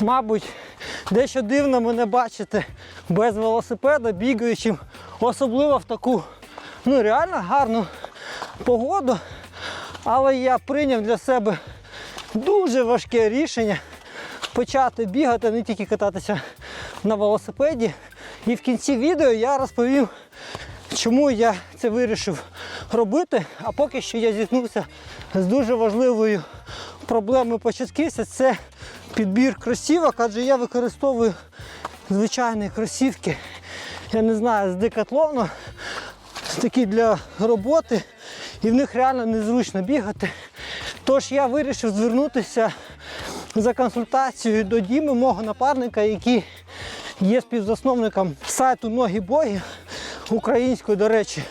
Мабуть, дещо дивно мене бачити без велосипеда, бігаючим, особливо в таку ну, реально гарну погоду. Але я прийняв для себе дуже важке рішення почати бігати, не тільки кататися на велосипеді. І в кінці відео я розповім, чому я це вирішив робити. А поки що я зіткнувся з дуже важливою проблемою початківця це підбір кросівок, адже я використовую звичайні кросівки. Я не знаю, з декатлону, такі для роботи, і в них реально незручно бігати. Тож я вирішив звернутися за консультацією до Діми, мого напарника, який є співзасновником сайту Ноги Боги українською, до речі,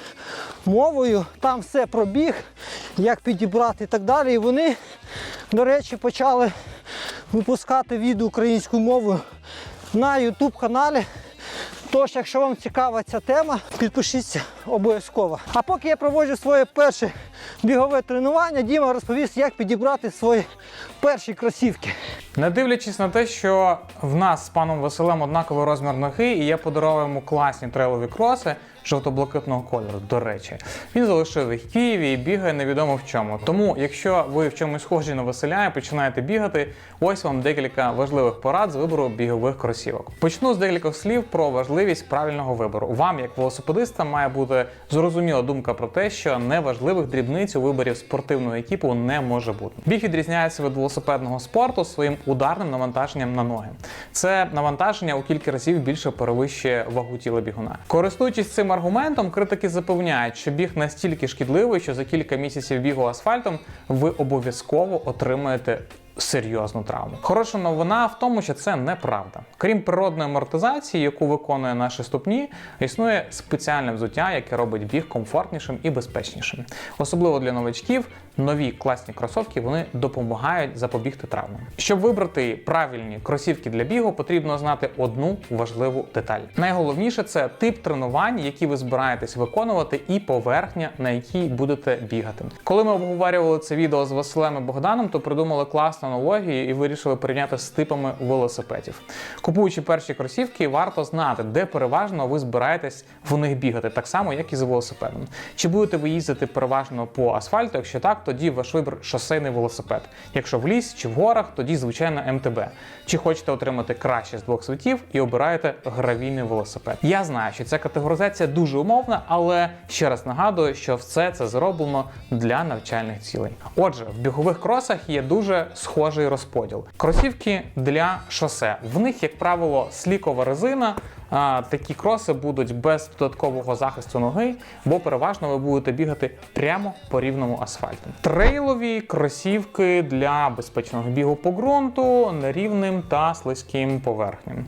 мовою. Там все про біг, як підібрати і так далі. І вони, до речі, почали випускати відео українською мовою на YouTube каналі. Тож, якщо вам цікава ця тема, підпишіться обов'язково. А поки я проводжу своє перше бігове тренування, Діма розповість, як підібрати свої перші кросівки. Не дивлячись на те, що в нас з паном Василем однаковий розмір ноги, і я подарував йому класні трейлові кроси жовто-блакитного кольору. До речі, він залишив їх в Києві і бігає невідомо в чому. Тому, якщо ви в чомусь схожі на Василя і починаєте бігати, ось вам декілька важливих порад з вибору бігових кросівок. Почну з декількох слів про важливість правильного вибору. Вам, як велосипедиста, має бути зрозуміла думка про те, що неважливих дрібниць у виборі спортивного екіпу не може бути. Біг відрізняється від велосипедного спорту своїм ударним навантаженням на ноги. Це навантаження у кілька разів більше перевищує вагу тіла бігуна. Користуючись цим аргументом, критики запевняють, що біг настільки шкідливий, що за кілька місяців бігу асфальтом ви обов'язково отримаєте серйозну травму. Хороша новина в тому, що це неправда. Крім природної амортизації, яку виконує наші ступні, існує спеціальне взуття, яке робить біг комфортнішим і безпечнішим. Особливо для новачків, нові класні кросівки вони допомагають запобігти травмам. Щоб вибрати правильні кросівки для бігу, потрібно знати одну важливу деталь. Найголовніше це тип тренувань, які ви збираєтесь виконувати, і поверхня, на якій будете бігати. Коли ми обговорювали це відео з Василем і Богданом, то придумали класну аналогію і вирішили порівняти з типами велосипедів. Купуючи перші кросівки, варто знати, де переважно ви збираєтесь в них бігати, так само, як і з велосипедом. Чи будете ви їздити переважно по асфальту? Якщо так, тоді ваш вибір шосейний велосипед. Якщо в ліс чи в горах, тоді звичайно МТБ. Чи хочете отримати краще з двох світів і обираєте гравійний велосипед? Я знаю, що ця категоризація дуже умовна, але ще раз нагадую, що все це зроблено для навчальних цілей. Отже, в бігових кросах є дуже схожий розподіл. Кросівки для шосе. В них, як правило, слікова резина. Такі кроси будуть без додаткового захисту ноги, бо переважно ви будете бігати прямо по рівному асфальту. Трейлові кросівки для безпечного бігу по ґрунту, нерівним та слизьким поверхням.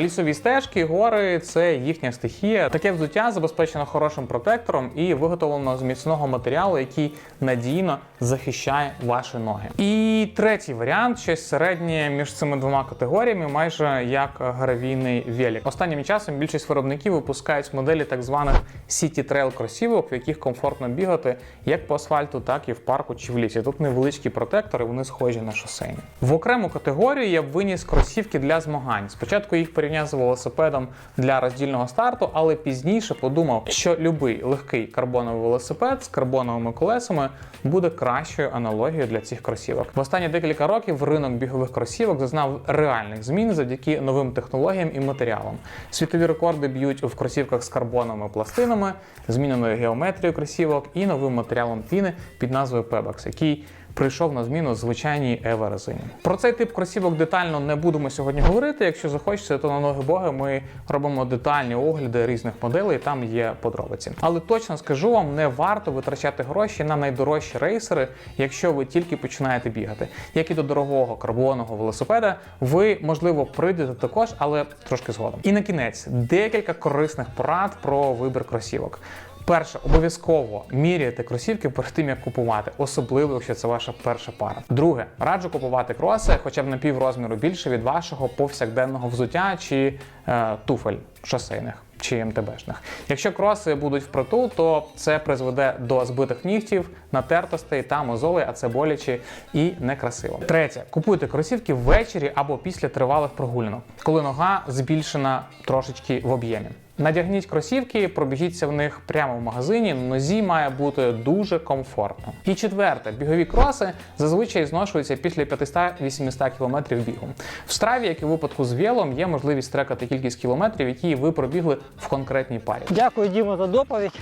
Лісові стежки, гори це їхня стихія. Таке взуття забезпечено хорошим протектором і виготовлено з міцного матеріалу, який надійно захищає ваші ноги. І третій варіант щось середнє між цими двома категоріями, майже як гравійний велик. Останнім часом більшість виробників випускають моделі так званих City Trail кросівок, в яких комфортно бігати як по асфальту, так і в парку чи в лісі. Тут невеличкі протектори, вони схожі на шосейні. В окрему категорію я б виніс кросівки для змагань. Спочатку їх порівняв з велосипедом для роздільного старту, але пізніше подумав, що любий легкий карбоновий велосипед з карбоновими колесами буде кращою аналогією для цих кросівок. В останні декілька років ринок бігових кросівок зазнав реальних змін завдяки новим технологіям і матеріалам. Світові рекорди б'ють в кросівках з карбоновими пластинами, зміненою геометрією кросівок і новим матеріалом піни під назвою Pebax, який прийшов на зміну звичайній ева резині. Про цей тип кросівок детально не будемо сьогодні говорити. Якщо захочеться, то на ноги Боги ми робимо детальні огляди різних моделей, там є подробиці. Але точно скажу вам, не варто витрачати гроші на найдорожчі рейсери, якщо ви тільки починаєте бігати. Як і до дорогого карбонового велосипеда, ви можливо прийдете також, але трошки згодом. І на кінець декілька корисних порад про вибір кросівок. Перше, обов'язково міряйте кросівки перед тим, як купувати, особливо, якщо це ваша перша пара. Друге, раджу купувати кроси хоча б на пів розміру більше від вашого повсякденного взуття чи е, туфель шосейних чи МТБшних. Якщо кроси будуть впритул, то це призведе до збитих нігтів, натертостей та мозолей, а це боляче і некрасиво. Третє, купуйте кросівки ввечері або після тривалих прогулянок, коли нога збільшена трошечки в об'ємі. Надягніть кросівки, пробіжіться в них прямо в магазині. Нозі має бути дуже комфортно. І четверте, бігові кроси зазвичай зношуються після 500-800 км бігу. В страві, як і в випадку з вілом, є можливість трекати кількість кілометрів, які ви пробігли в конкретній парі. Дякую, Діма, за доповідь.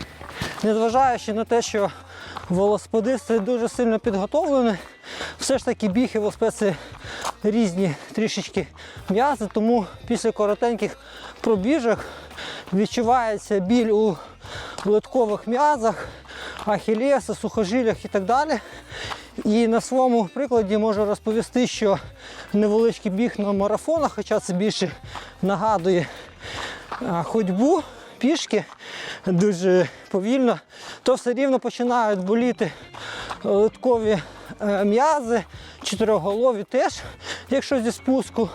Незважаючи на те, що велосипедисти дуже сильно підготовлені, все ж таки біг і велосипед це різні трішечки м'язи, тому після коротеньких пробіжок відчувається біль у литкових м'язах, ахілеса, сухожилях і так далі. І на своєму прикладі можу розповісти, що невеличкий біг на марафонах, хоча це більше нагадує ходьбу пішки дуже повільно, то все рівно починають боліти литкові м'язи, чотириголові теж, якщо зі спуску,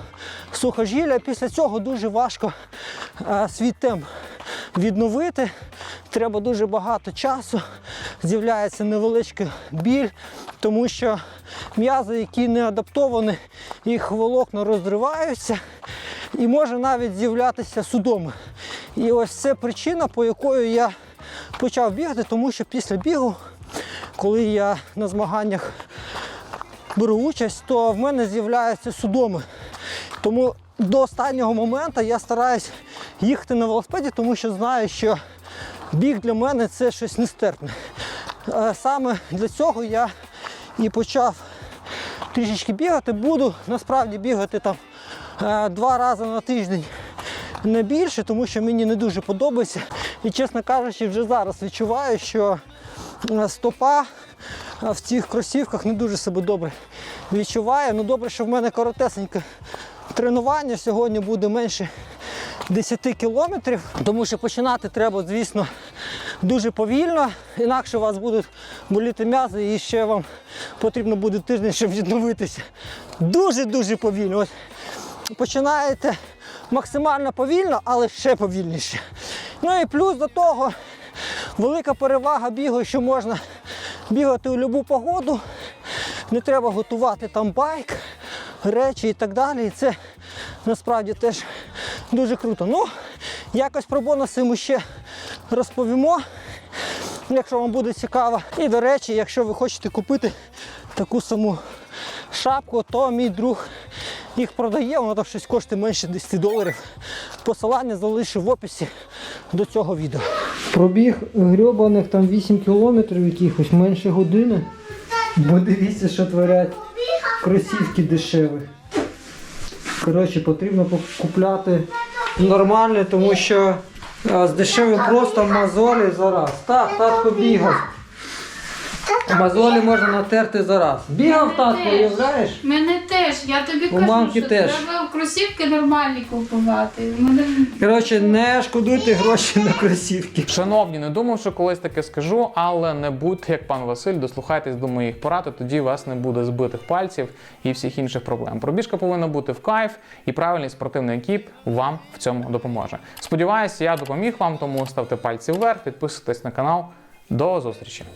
сухожилля. Після цього дуже важко е, свій темп відновити. Треба дуже багато часу, з'являється невеличкий біль, тому що м'язи, які не адаптовані, їх волокна розриваються і може навіть з'являтися судоми. І ось це причина, по якої я почав бігати, тому що після бігу, коли я на змаганнях беру участь, то в мене з'являються судоми. Тому до останнього моменту я стараюсь їхати на велосипеді, тому що знаю, що біг для мене це щось нестерпне. Е, Саме для цього я і почав трішечки бігати. Буду насправді бігати там е, два рази на тиждень не більше, тому що мені не дуже подобається. І чесно кажучи, вже зараз відчуваю, що стопа е, в цих кросівках не дуже себе добре відчуває. Ну добре, що в мене коротесеньке тренування. Сьогодні буде менше 10 кілометрів, тому що починати треба, звісно, дуже повільно, інакше у вас будуть боліти м'язи і ще вам потрібно буде тиждень, щоб відновитися. Дуже-дуже повільно. Ось починаєте максимально повільно, але ще повільніше. Ну і плюс до того велика перевага бігу, що можна бігати у будь-яку погоду. Не треба готувати там байк, речі і так далі. І це насправді теж дуже круто. Ну, якось про бонуси ми ще розповімо, якщо вам буде цікаво. І до речі, якщо ви хочете купити таку саму шапку, то мій друг їх продає, воно так щось коштує менше 10 доларів. Посилання залишу в описі до цього відео. Пробіг грьобаних там 8 кілометрів якихось менше години. Бо дивіться, що творять кросівки дешеві. Коротше, потрібно купляти нормальне, тому що з дешевим просто мозолі зараз. Так, татко бігав. Мозолі можна натерти зараз. Бігав татко, уявляєш? Мене теж, я тобі У кажу, мамки що теж. треба кросівки нормальні купувати. Мене Коротше, не шкодуйте гроші на кросівки. Шановні, не думав, що колись таке скажу, але не будьте як пан Василь, дослухайтесь до моїх порад, і тоді у вас не буде збитих пальців і всіх інших проблем. Пробіжка повинна бути в кайф, і правильний спортивний екіп вам в цьому допоможе. Сподіваюсь, я допоміг вам, тому ставте пальці вверх, підписуйтесь на канал. До зустрічі!